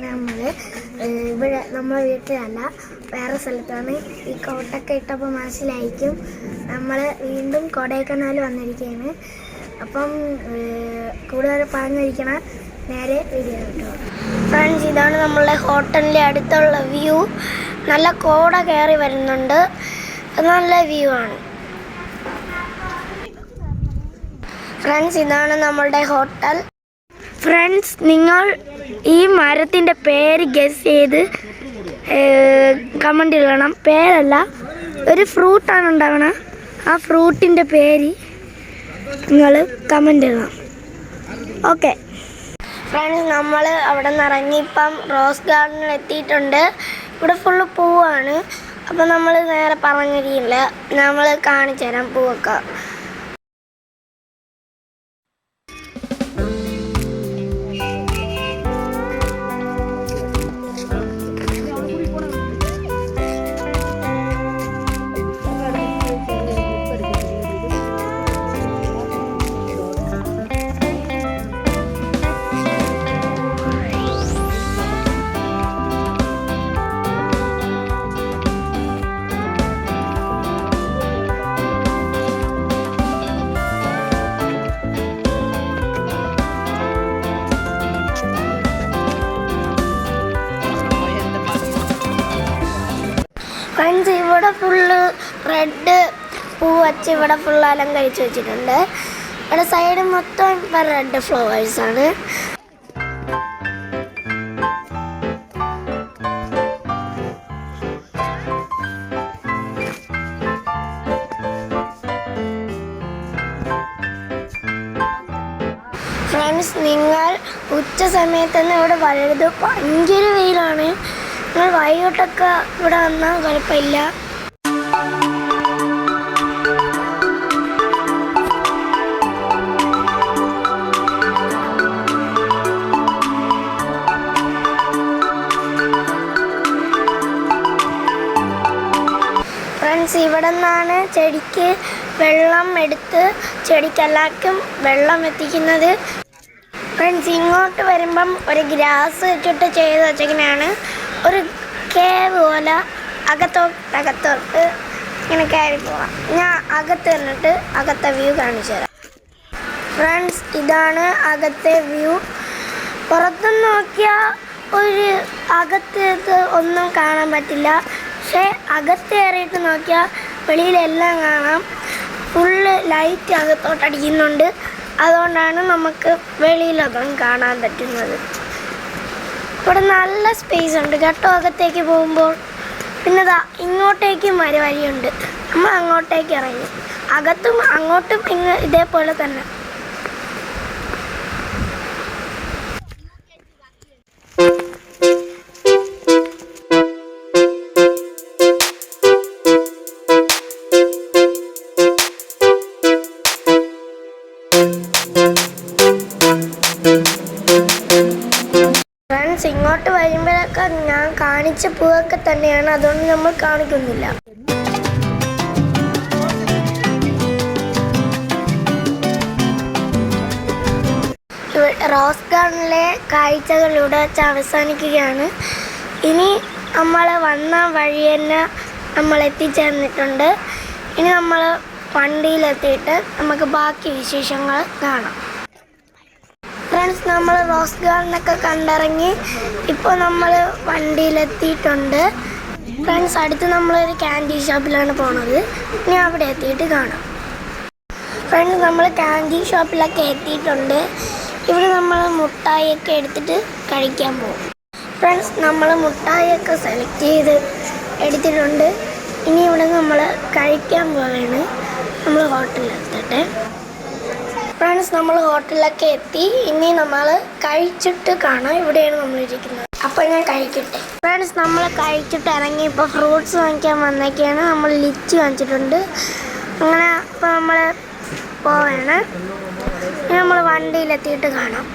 നമ്മൾ ഇവിടെ നമ്മളെ വീട്ടിലല്ല വേറെ സ്ഥലത്താണ്. ഈ കോട്ടൊക്കെ ഇട്ടപ്പോൾ മനസ്സിലായിരിക്കും നമ്മൾ വീണ്ടും കൊടൈക്കനാൽ വന്നിരിക്കുകയാണ് അപ്പം കൂടുതൽ പറഞ്ഞിരിക്കണ നേരെ വീഡിയോ കേട്ടോ. ഫ്രണ്ട്സ് ഇതാണ് നമ്മളുടെ ഹോട്ടലിന്റെ അടുത്തുള്ള വ്യൂ. നല്ല കോട കയറി വരുന്നുണ്ട്. നല്ല വ്യൂ ആണ്. ഫ്രണ്ട്സ് ഇതാണ് നമ്മളുടെ ഹോട്ടൽ. ഫ്രണ്ട്സ് നിങ്ങൾ ഈ മരത്തിന്റെ പേര് ഗസ് ചെയ്ത് കമന്റ് ഇടണം. പേരല്ല ഒരു ഫ്രൂട്ടാണ് ഉണ്ടാവണ. ആ ഫ്രൂട്ടിന്റെ പേര് നിങ്ങൾ കമന്റ് ഇടണം. ഓക്കെ ഫ്രണ്ട്സ് നമ്മൾ അവിടെ നിന്ന് ഇറങ്ങി ഇപ്പം റോസ് ഗാർഡനിൽ എത്തിയിട്ടുണ്ട്. ഇവിടെ ഫുള്ള് പൂവാണ്. അപ്പം നമ്മൾ നേരെ പറഞ്ഞിരിക്കില്ല. നമ്മൾ കാണിച്ചു തരാം പൂവൊക്കെ. ഫ്രണ്ട്സ് ഇവിടെ ഫുള്ള് റെഡ് പൂ വച്ച് ഇവിടെ ഫുള്ള് അലങ്കരിച്ച് വെച്ചിട്ടുണ്ട്. ഇവിടെ സൈഡ് മൊത്തം ഇപ്പം റെഡ് ഫ്ലവേഴ്സ് ആണ്. ഫ്രണ്ട്സ് നിങ്ങൾ ഉച്ച സമയത്തൊന്നും ഇവിടെ വരരുത്. ഭയങ്കര വെയിലാണ്. നിങ്ങൾ വൈകിട്ടൊക്കെ ഇവിടെ വന്നാൽ കുഴപ്പമില്ല. ഫ്രണ്ട്സ് ഇവിടെ നിന്നാണ് ചെടിക്ക് വെള്ളം എടുത്ത് ചെടിക്കെല്ലാവർക്കും വെള്ളം എത്തിക്കുന്നത്. ഫ്രണ്ട്സ് ഇങ്ങോട്ട് വരുമ്പം ഒരു ഗ്രാസ് വെച്ചിട്ട് ചെയ്ത് വെച്ചിങ്ങനെയാണ് ഒരു കേവ് പോലെ അകത്തോട്ട് ഇങ്ങനെ കയറി പോവാം. ഞാൻ അകത്ത് നിന്നിട്ട് അകത്തെ വ്യൂ കാണിച്ചു തരാം. ഫ്രണ്ട്സ് ഇതാണ് അകത്തെ വ്യൂ പുറത്തു നോക്കിയാൽ ഒരു അകത്ത് ഒന്നും കാണാൻ പറ്റില്ല. പക്ഷേ അകത്ത് കയറിയിട്ട് നോക്കിയാൽ വെളിയിലെല്ലാം കാണാം. ഫുള്ള് ലൈറ്റ് അകത്തോട്ട് അടിക്കുന്നുണ്ട് അതുകൊണ്ടാണ് നമുക്ക് വെളിയിലൊന്നും കാണാൻ പറ്റുന്നത്. ഇവിടെ നല്ല സ്പേസ് ഉണ്ട്. കേട്ടോ അകത്തേക്ക് പോകുമ്പോൾ. പിന്നെ ദാ ഇങ്ങോട്ടേക്കും ഒരു വഴിയുണ്ട്. നമ്മൾ അങ്ങോട്ടേക്ക് ഇറങ്ങി. അകത്തും അങ്ങോട്ടും ഇങ്ങ് ഇതേപോലെ തന്നെ. ഞാൻ കാണിച്ച പൂവൊക്കെ തന്നെയാണ്. അതുകൊണ്ട് നമ്മൾ കാണിക്കുന്നില്ല. റോസ് ഗാർഡനിലെ കാഴ്ചകൾ ഇവിടെ വെച്ച് അവസാനിക്കുകയാണ്. ഇനി നമ്മൾ വന്ന വഴി തന്നെ നമ്മൾ എത്തിച്ചേർന്നിട്ടുണ്ട്. ഇനി നമ്മൾ വണ്ടിയിലെത്തിയിട്ട് നമുക്ക് ബാക്കി വിശേഷങ്ങൾ കാണാം. ഫ്രണ്ട്സ് നമ്മൾ റോസ് ഗാർഡനൊക്കെ കണ്ടിറങ്ങി ഇപ്പോൾ നമ്മൾ വണ്ടിയിലെത്തിയിട്ടുണ്ട്. ഫ്രണ്ട്സ് അടുത്ത് നമ്മളൊരു ക്യാൻഡി ഷോപ്പിലാണ് പോണത്. ഇനി അവിടെ എത്തിയിട്ട് കാണാം. ഫ്രണ്ട്സ് നമ്മൾ ക്യാൻഡി ഷോപ്പിലൊക്കെ എത്തിയിട്ടുണ്ട്. ഇവിടെ നമ്മൾ മുട്ടായിയൊക്കെ എടുത്തിട്ട് കഴിക്കാൻ പോകും. ഫ്രണ്ട്സ് നമ്മൾ മുട്ടായിയൊക്കെ സെലക്ട് ചെയ്ത് എടുത്തിട്ടുണ്ട്. ഇനി ഇവിടെ നമ്മൾ കഴിക്കാൻ പോവുകയാണ് നമ്മൾ ഹോട്ടലിലെത്തട്ടെ ഫ്രണ്ട്സ് നമ്മൾ ഹോട്ടലിലൊക്കെ എത്തി. ഇനി നമ്മൾ കഴിച്ചിട്ട് കാണാം. ഇവിടെയാണ് നമ്മൾ ഇരിക്കുന്നത് അപ്പോൾ ഞാൻ കഴിക്കട്ടെ. ഫ്രണ്ട്സ് നമ്മൾ കഴിച്ചിട്ട് ഇറങ്ങി. ഇപ്പോൾ ഫ്രൂട്ട്സ് വാങ്ങിക്കാൻ വന്നേക്കാണ്. നമ്മൾ ലിച്ച് വാങ്ങിച്ചിട്ടുണ്ട്. അങ്ങനെ ഇപ്പോൾ നമ്മൾ പോവാണ്. ഇനി നമ്മൾ വണ്ടിയിലെത്തിയിട്ട് കാണാം.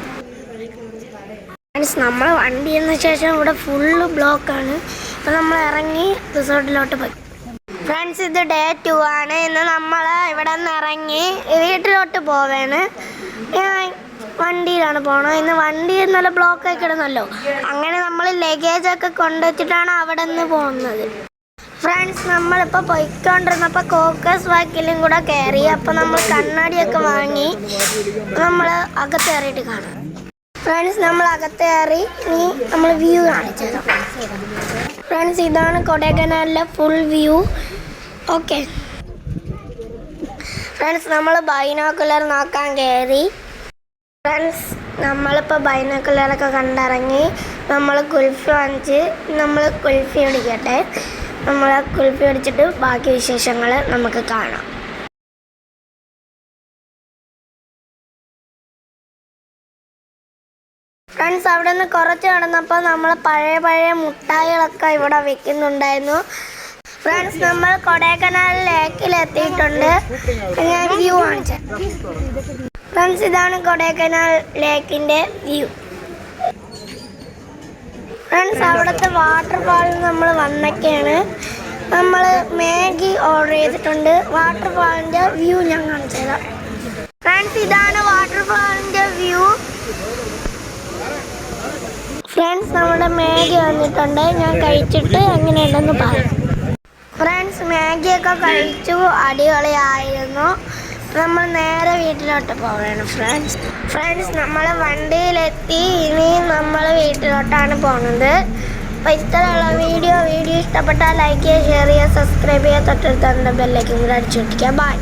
ഫ്രണ്ട്സ് നമ്മൾ വണ്ടി എന്ന ശേഷം ഇവിടെ ഫുള്ള് ബ്ലോക്കാണ് അപ്പോൾ നമ്മൾ ഇറങ്ങി റിസോർട്ടിലോട്ട് പോയി. ഫ്രണ്ട്സ് ഇത് ഡേ ടു ആണ്. ഇന്ന് നമ്മൾ ഇവിടെ നിന്ന് ഇറങ്ങി വീട്ടിലോട്ട് പോവാണ്. വണ്ടിയിലാണ് പോണത്. ഇന്ന് വണ്ടി നല്ല ബ്ലോക്ക് ആയി കിടന്നല്ലോ. അങ്ങനെ നമ്മൾ ലഗേജ് ഒക്കെ കൊണ്ടുവച്ചിട്ടാണ് അവിടെ നിന്ന് പോകുന്നത്. ഫ്രണ്ട്സ് നമ്മളിപ്പോൾ പോയിക്കൊണ്ടിരുന്നപ്പോൾ കോക്കസ് വാക്കിലും കൂടെ കയറി അപ്പോൾ നമ്മൾ കണ്ണാടിയൊക്കെ വാങ്ങി നമ്മൾ അകത്ത് കയറിയിട്ട് കാണാം. ഫ്രണ്ട്സ് നമ്മൾ അകത്ത് കയറി ഇനി നമ്മൾ വ്യൂ കാണിച്ചത് ഫ്രണ്ട്സ് ഇതാണ് കൊടൈക്കനാലിലെ ഫുൾ വ്യൂ ഓക്കെ. ഫ്രണ്ട്സ് നമ്മൾ ബൈനോക്കുലർ നോക്കാൻ കയറി ഫ്രണ്ട്സ് നമ്മളിപ്പോൾ ബൈനോക്കുലറൊക്കെ കണ്ടിറങ്ങി. നമ്മൾ കുൽഫി വാങ്ങിച്ച് നമ്മൾ കുൽഫി പിടിക്കട്ടെ. നമ്മൾ കുൽഫി പിടിച്ചിട്ട് ബാക്കി വിശേഷങ്ങൾ നമുക്ക് കാണാം. ഫ്രണ്ട്സ് അവിടെ നിന്ന് കുറച്ച് നടന്നപ്പോൾ നമ്മൾ പഴയ പഴയ മുട്ടായികളൊക്കെ ഇവിടെ വെക്കുന്നുണ്ടായിരുന്നു. ഫ്രണ്ട്സ് നമ്മൾ കൊടൈക്കനാൽ ലേക്കിൽ എത്തിയിട്ടുണ്ട് ഞാൻ വ്യൂ കാണിച്ചത് ഫ്രണ്ട്സ് ഇതാണ് കൊടൈക്കനാൽ ലേക്കിന്റെ വ്യൂ ഫ്രണ്ട്സ് അവിടുത്തെ വാട്ടർഫാളിൽ നമ്മൾ വന്നൊക്കെയാണ്. നമ്മൾ മാഗി ഓർഡർ ചെയ്തിട്ടുണ്ട്. വാട്ടർഫാളിന്റെ വ്യൂ ഞാൻ കാണിച്ചു തരാം. ഫ്രണ്ട്സ് ഇതാണ് വാട്ടർഫാളിന്റെ വ്യൂ ഫ്രണ്ട്സ് നമ്മുടെ മാഗി വന്നിട്ടുണ്ട്. ഞാൻ കഴിച്ചിട്ട് എങ്ങനെയുണ്ടെന്ന് പറയാം മാഗിയൊക്കെ കഴിച്ചു അടിപൊളിയായിരുന്നു. നമ്മൾ നേരെ വീട്ടിലോട്ട് പോവുകയാണ് ഫ്രണ്ട്സ് ഫ്രണ്ട്സ് നമ്മൾ വണ്ടിയിലെത്തി. ഇനി നമ്മൾ വീട്ടിലോട്ടാണ് പോകുന്നത്. അപ്പോൾ ഇത്തരമുള്ള വീഡിയോ. വീഡിയോ ഇഷ്ടപ്പെട്ടാൽ ലൈക്ക് ചെയ്യുക ഷെയർ ചെയ്യുക സബ്സ്ക്രൈബ് ചെയ്യുക. തൊട്ടടുത്ത് ബെല്ലേക്കും കൂടെ അടിച്ചു പൊട്ടിക്കുക ബൈ